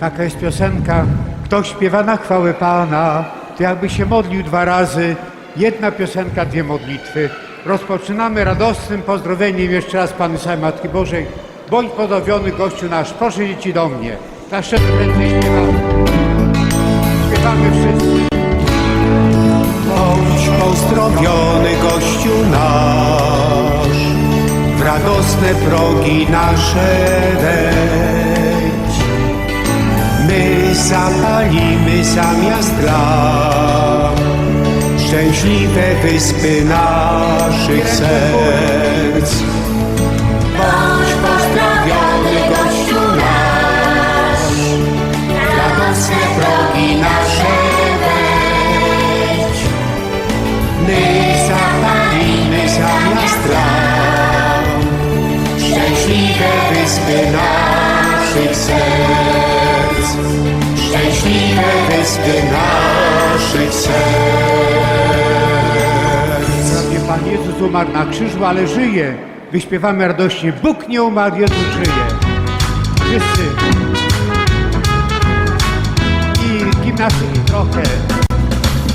Taka jest piosenka. Kto śpiewa na chwałę Pana, to jakby się modlił dwa razy. Jedna piosenka, dwie modlitwy. Rozpoczynamy radosnym pozdrowieniem jeszcze raz Pany Samej Matki Bożej. Bądź podowiony gościu nasz, proszę dzieci do mnie. Nasze ręce śpiewamy. Śpiewamy wszyscy. Bądź pozdrowiony gościu nasz, w radosne progi nasze. My zapalimy zamiast lam, szczęśliwe wyspy naszych serc. Umarł na krzyżu, ale żyje. Wyśpiewamy radośnie. Bóg nie umarł, Jezus żyje. Wszyscy. I gimnastyki trochę.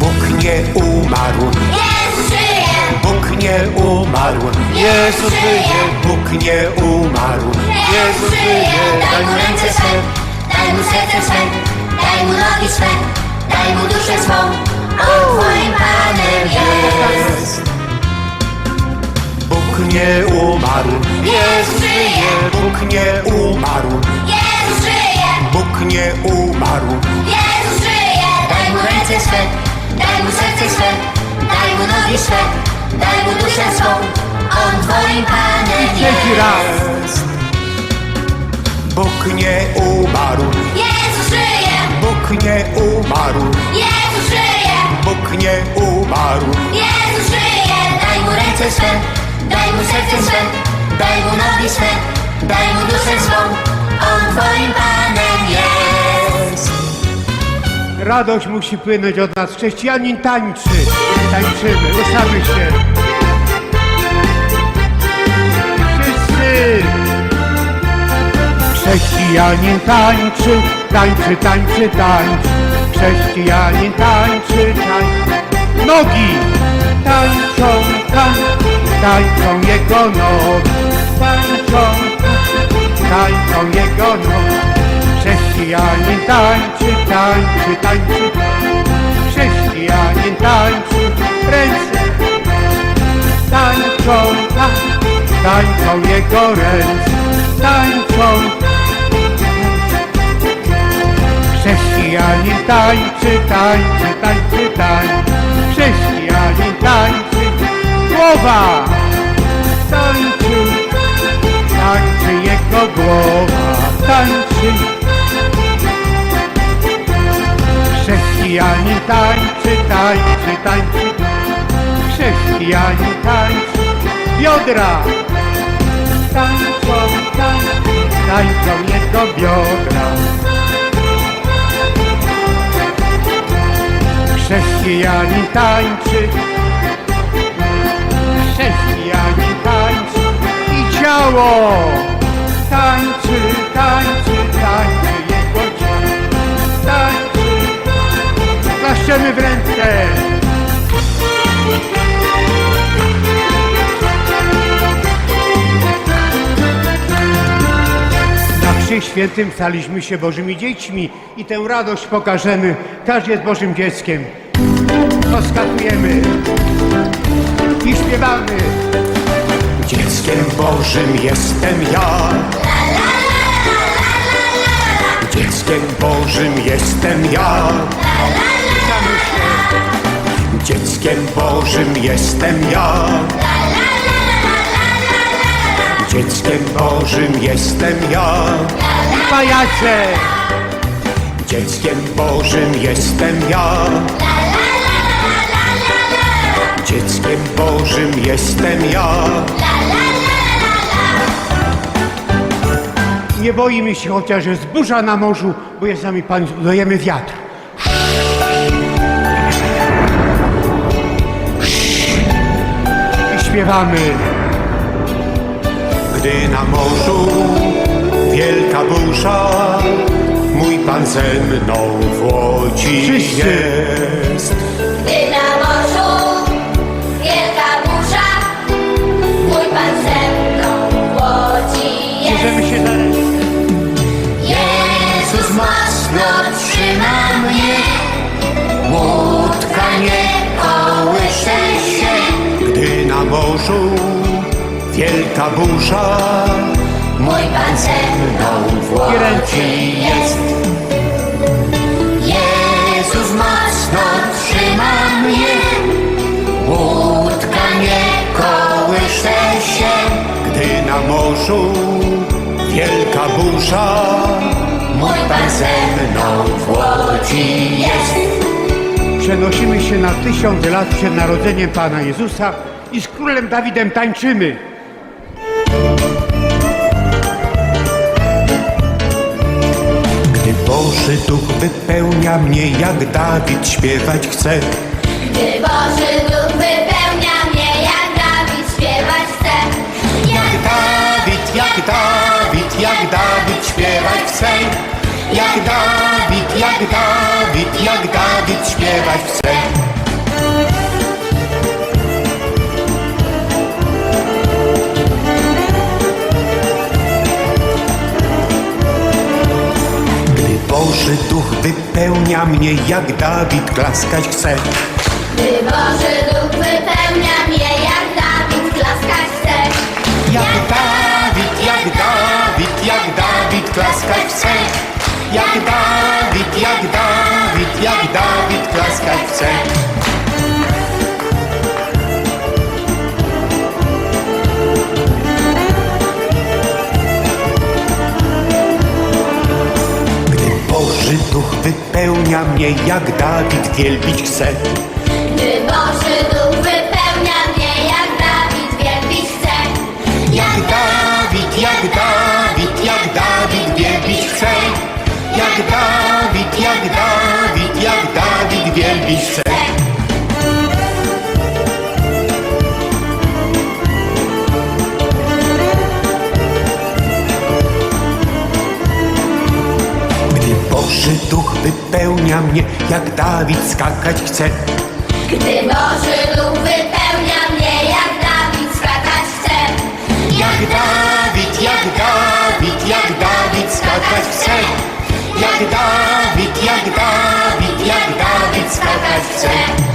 Bóg nie umarł, Jezus żyje! Bóg nie umarł Jezus żyje, Bóg nie umarł Jezus żyje! Daj mu ręce swe, daj mu serce swe, daj mu nogi swe, daj mu duszę swą. On twoim Panem jest. Bóg nie umarł Jezus żyje! Bóg nie umarł Jezus żyje! Bóg nie umarł Jezus żyje! Daj mu ręce swe, daj mu serce swe, daj mu nogi swe, daj mu duszę swą. On twoim Panem jest. raz. Bóg nie umarł Jezus żyje! Bóg nie umarł Jezus żyje! Bóg nie umarł Jezus żyje! Daj mu ręce swe, daj mu serce swe, daj mu nogi swe, daj mu duszę swą. On twoim Panem jest. Radość musi płynąć od nas. Chrześcijanin tańczy. Tańczymy. Ruszamy się. Wszyscy. Chrześcijanin tańczy, tańczy, tańczy, tańczy. Chrześcijanin tańczy, tańczy. Nogi tańczą, tańczą, tańczą jego nogi. Tańczą, tańczą jego nogi. Chrześcijanin tańczy, tańczy, tańczy. Chrześcijanin tańczy, ręce tańczą, tańczą, jego ręce, tańczą. Chrześcijanin tańczy, tańczy, tańczy, tańczy. Chrześcijanin tańczy, głowa tańczy, tańczy jego głowa, tańczy. Chrześcijanin tańczy, tańczy, tańczy. Chrześcijanin tańczy, biodra tańczą, tańczą, tańczą jego biodra. Chrześcijanin tańczy, chrześcijanin tańczy i ciało tańczy, tańczy, tańczy jego ciało, tańczy, klaszczemy w ręce. Na Krzyż Świętym staliśmy się Bożymi dziećmi i tę radość pokażemy. Każdy jest Bożym dzieckiem. Poskakujemy i śpiewamy. Dzieckiem Bożym jestem ja Dzieckiem Bożym jestem ja. Dzieckiem Bożym jestem ja Dzieckiem Bożym jestem ja pajace. Dzieckiem Bożym jestem ja Dzieckiem Bożym jestem ja Nie boimy się, chociaż jest burza na morzu, bo jest z nami Pan, udajemy wiatr. I śpiewamy. Gdy na morzu wielka burza Mój Pan Pan ze mną w łodzi Wszyscy. jest. Się. Jezus mocno trzyma mnie, łódka nie kołysze się. Gdy na morzu wielka burza, Mój Pan ze mną w łodzi jest. Jezus mocno trzyma mnie, łódka nie kołysze się. gdy na morzu burza, Mój Pan ze mną w łodzi jest. Przenosimy się na tysiąc lat przed narodzeniem Pana Jezusa i z królem Dawidem tańczymy. gdy Boży Duch wypełnia mnie, jak Dawid śpiewać chce. Gdy Boży Duch wypełnia mnie, jak Dawid śpiewać chce. Jak Dawid, jak Dawid, jak Dawid śpiewać chce. Jak Dawid, jak Dawid, jak Dawid śpiewać chce. Gdy Boży Duch wypełnia mnie, jak Dawid klaskać chce. Gdy Boży Duch wypełnia mnie, jak Dawid klaskać chce. Jak Dawid, jak Dawid, jak Dawid klaskać chce. Jak Dawid, jak Dawid, jak Dawid klaskać chce. Gdy Boży Duch wypełnia mnie, jak Dawid wielbić chce. Duch wypełnia mnie, jak Dawid skakać chce. Gdy Boży Duch wypełnia mnie, jak Dawid skakać chce. Jak Dawid, jak Dawid, jak Dawid skakać chce. Jak Dawid, jak Dawid, jak Dawid skakać chce.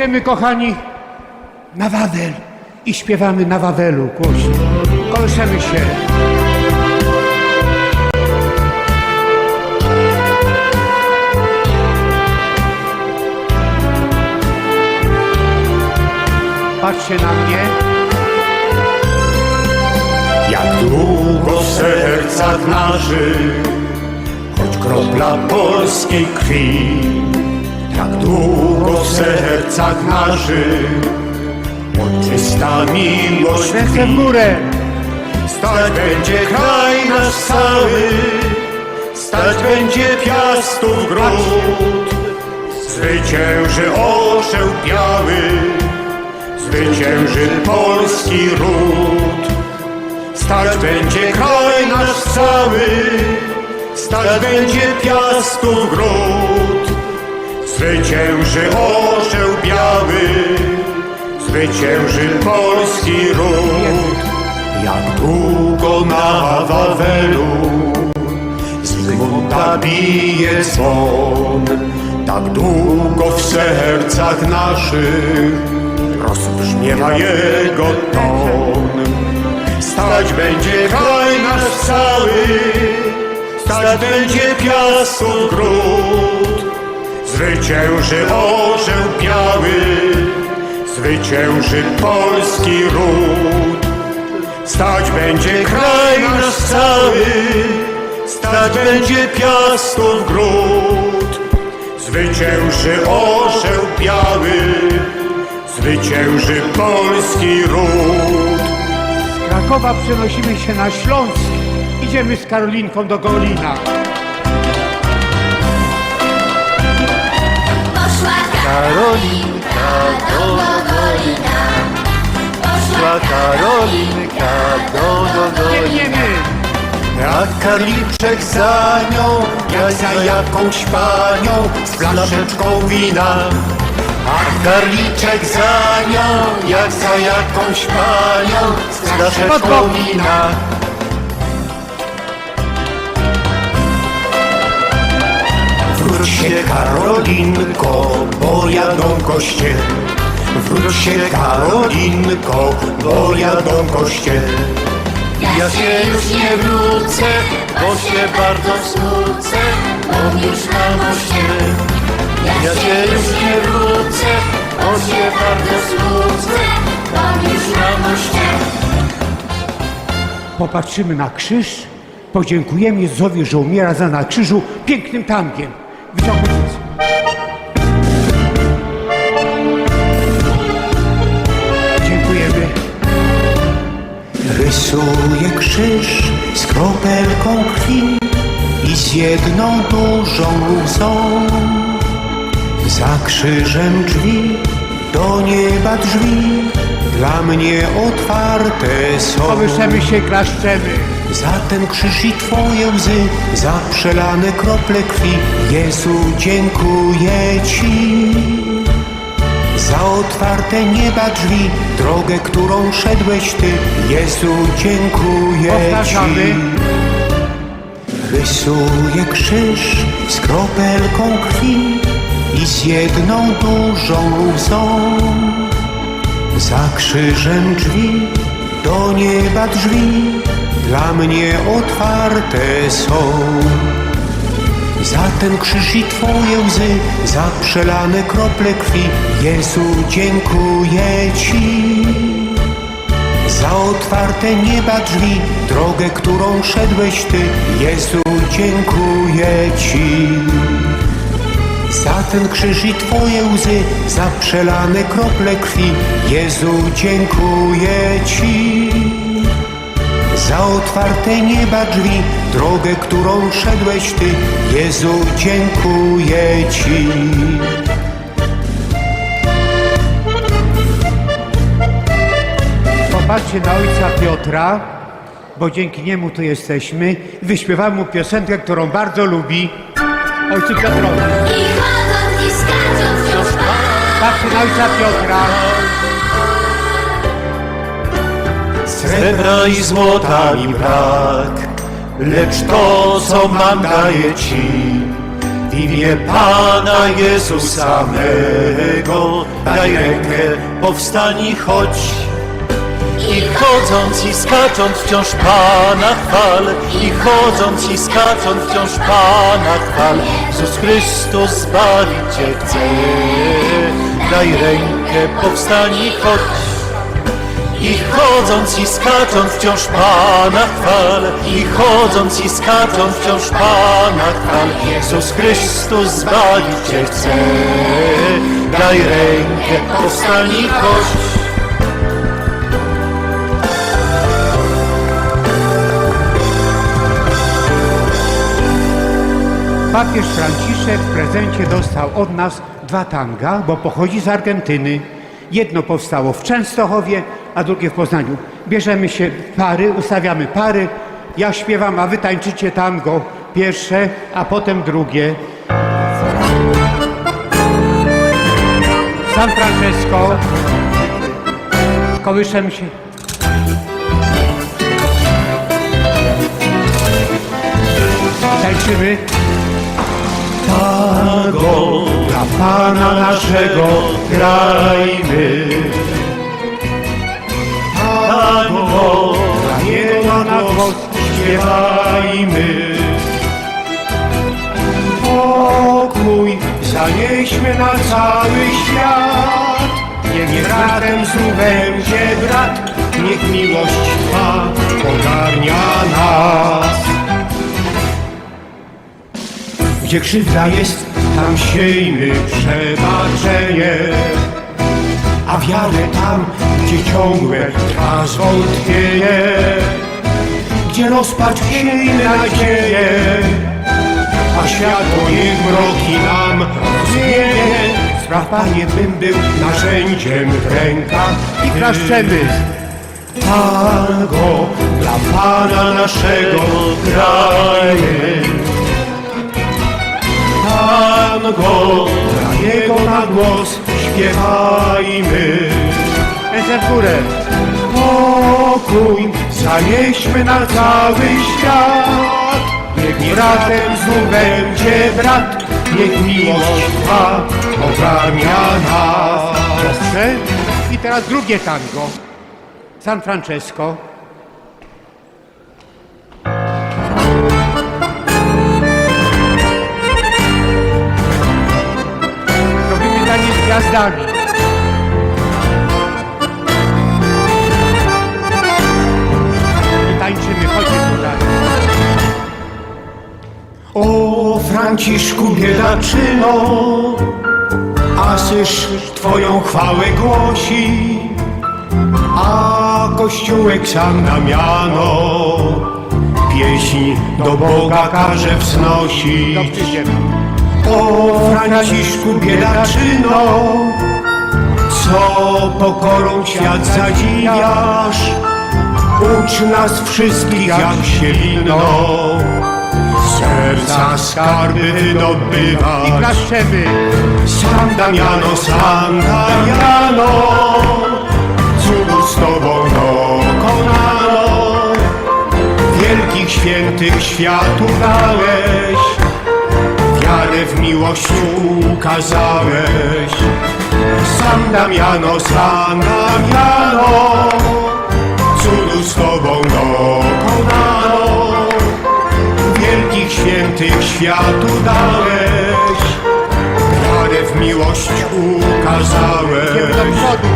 Idziemy, kochani, na Wawel i śpiewamy na Wawelu głośno. Kolszemy się. Patrzcie na mnie. Jak długo w sercach choć kropla polskiej krwi. Jak długo w sercach naszych, choć czysta miłość Ręce w górę. Stać będzie kraj nasz cały, stać będzie piastów gród. Zwycięży orzeł biały, zwycięży polski ród. Stać będzie kraj nasz cały, stać będzie piastów gród. Zwycięży orzeł biały, zwycięży polski ród. Jak długo na Wawelu Zygmunta bije dzwon Tak długo w sercach naszych Rozbrzmiewa jego ton Stać będzie kraj nasz cały Stać będzie piastów gród Zwycięży orzeł biały Zwycięży polski ród Stać będzie kraj nasz cały, stać będzie piastów gród. Zwycięży orzeł biały, zwycięży polski ród. Z Krakowa przenosimy się na Śląsk. Idziemy z Karolinką do Golina. Karolinka do Golina. Poszła Szła Karolinka do Biegniemy! Jak karliczek za nią, jak za jakąś panią Z flaszeczką wina A karliczek za nią, jak za jakąś panią Z flaszeczką wina Wróć się Karolinko, bo jadą goście Wróć się Karolinko, bo jadą goście ja się już nie wrócę, bo się bardzo smucę, bo już na moście. Ja się już nie wrócę, bo się bardzo smucę, bo już na moście. Popatrzymy na krzyż, podziękujemy Jezusowi, że umiera za na krzyżu pięknym tangiem. Wyciągnij ręce. Dziękujemy. Rysuję krzyż z kropelką krwi i z jedną dużą łzą. Za krzyżem drzwi, do nieba drzwi, dla mnie otwarte są. Powyższemy się, klaszczemy. Za ten krzyż i Twoje łzy, za przelane krople krwi, Jezu, dziękuję Ci. Za otwarte nieba drzwi, drogę, którą szedłeś Ty, Jezu, dziękuję Powtarzamy. Ci. Rysuję krzyż z kropelką krwi i z jedną dużą łzą. Za krzyżem drzwi, do nieba drzwi, dla mnie otwarte są. Za ten krzyż i Twoje łzy, za przelane krople krwi, Jezu, dziękuję Ci. Za otwarte nieba drzwi, drogę, którą szedłeś Ty, Jezu, dziękuję Ci. Za ten krzyż i Twoje łzy, za przelane krople krwi, Jezu, dziękuję Ci. Za otwarte nieba drzwi, drogę, którą szedłeś Ty, Jezu, dziękuję Ci. Popatrzcie na ojca Piotra, bo dzięki niemu tu jesteśmy. Wyśpiewamy mu piosenkę, którą bardzo lubi. Ojcu Piotrowi. I chodząc i skacząc wciąż Pan. Patrzcie na ojca Piotra. Srebra i złota mi brak, lecz to, co mam, daję Ci. W imię Pana Jezusa samego, daj rękę, powstań i chodź. I chodząc i skacząc wciąż Pana chwal, i chodząc i skacząc wciąż Pana chwal, Jezus Chrystus zbawić Cię chce. Daj rękę, powstań i chodź. I chodząc i skacząc wciąż Pana chwal, i chodząc i skacząc wciąż Pana chwal, Jezus Chrystus zbawić Cię chce. Daj rękę, powstań i chodź. Papież Franciszek w prezencie dostał od nas dwa tanga, bo pochodzi z Argentyny. Jedno powstało w Częstochowie, a drugie w Poznaniu. Bierzemy się pary, ustawiamy pary. Ja śpiewam, a wy tańczycie tango. Pierwsze, a potem drugie. San Francesco. Kołyszemy się. Tańczymy. Tango dla Pana naszego grajmy. Głos śpiewajmy. Pokój zanieśmy na cały świat. Niech bratem znów będzie brat, niech miłość trwa, ogarnia nas. Gdzie krzywda jest, tam siejmy przebaczenie. a wiarę tam, gdzie ciągłe trwa zwątpienie, gdzie rozpacz sieje nadzieję, a światło niech mroki nam zmienie. Spraw, Panie, bym był narzędziem w rękach I klaszczemy. Tango dla Pana naszego grajmy. Tango dla Niego na głos śpiewajmy. Ręce w górę. Pokój zanieśmy na cały świat. Niech bratem znów będzie brat, niech miłość trwa, ogarnia nas. I teraz drugie tango. San Francesco. Robimy taniec z gwiazdami. O Franciszku biedaczyno, Asyż Twoją chwałę głosi, a Kościółek sam na miano pieśń do Boga każe wznosić. O Franciszku biedaczyno, co pokorą świat zadziwiasz, ucz nas wszystkich jak się winno, serca skarby I wydobywać. klaszczemy. San Damiano, San Damiano, cudu z Tobą dokonano, wielkich świętych światu dałeś, wiarę w miłość ukazałeś. San Damiano, San Damiano, cudu z Tobą dokonano, świętych światu dałeś, wiarę w miłość do ukazałeś. przodu.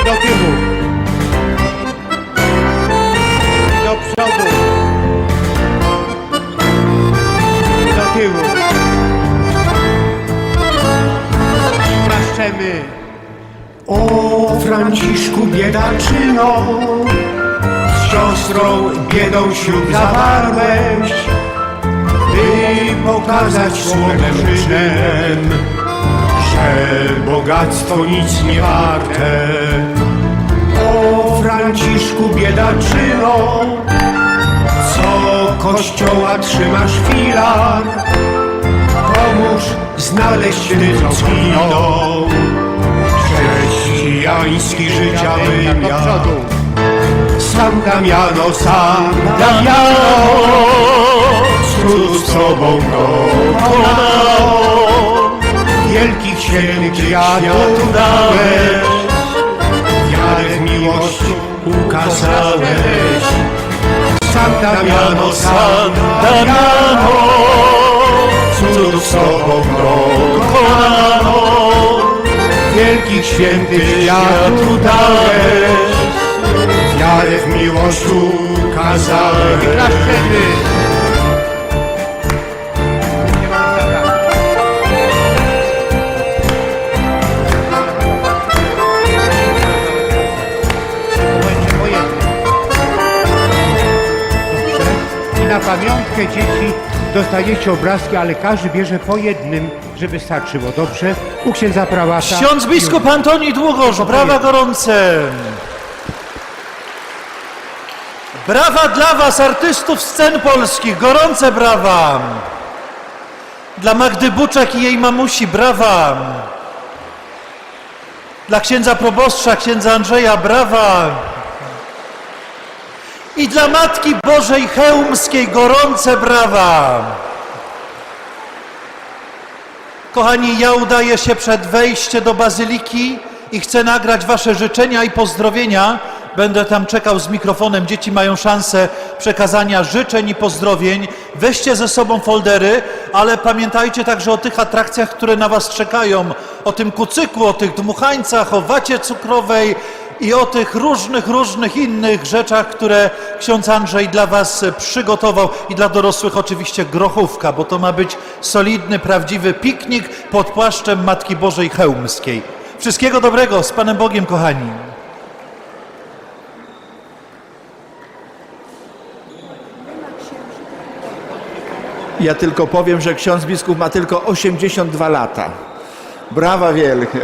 I do tyłu. Do przodu. Do tyłu. I klaszczemy. O Franciszku biedaczyno, siostrą biedą ślub zawarłeś, by pokazać słowem czynem, że bogactwo nic nie warte. O Franciszku biedaczyno, co kościoła trzymasz filar, pomóż znaleźć tym zginą chrześcijański życia wymiar. Sam Damiano, sam Damiano, z Tobą dokonał. Wielkich świętych światu dałeś, wiarę w miłość ukazałeś. Sam Damiano, sam Damiano, cud z Tobą dokonano. Wielkich świętych światu dałeś, wiarę w miłość. I na pamiątkę dzieci dostajecie obrazki, ale każdy bierze po jednym, żeby starczyło. Dobrze? U księdza prałata. Ksiądz biskup Antoni Długosz, brawa gorące! Brawa dla was, artystów scen polskich, gorące brawa! Dla Magdy Buczak i jej mamusi, brawa! Dla księdza proboszcza, księdza Andrzeja, brawa! I dla Matki Bożej Chełmskiej, gorące brawa! Kochani, ja udaję się przed wejściem do bazyliki i chcę nagrać Wasze życzenia i pozdrowienia. Będę tam czekał z mikrofonem. Dzieci mają szansę przekazania życzeń i pozdrowień. Weźcie ze sobą foldery, ale pamiętajcie także o tych atrakcjach, które na Was czekają. O tym kucyku, o tych dmuchańcach, o wacie cukrowej, i o tych różnych, różnych innych rzeczach, które ksiądz Andrzej dla Was przygotował i dla dorosłych oczywiście grochówka, bo to ma być solidny, prawdziwy piknik pod płaszczem Matki Bożej Chełmskiej. Wszystkiego dobrego, z Panem Bogiem, kochani. Ja tylko powiem, że ksiądz biskup ma tylko 82 lata. Brawa wielkie.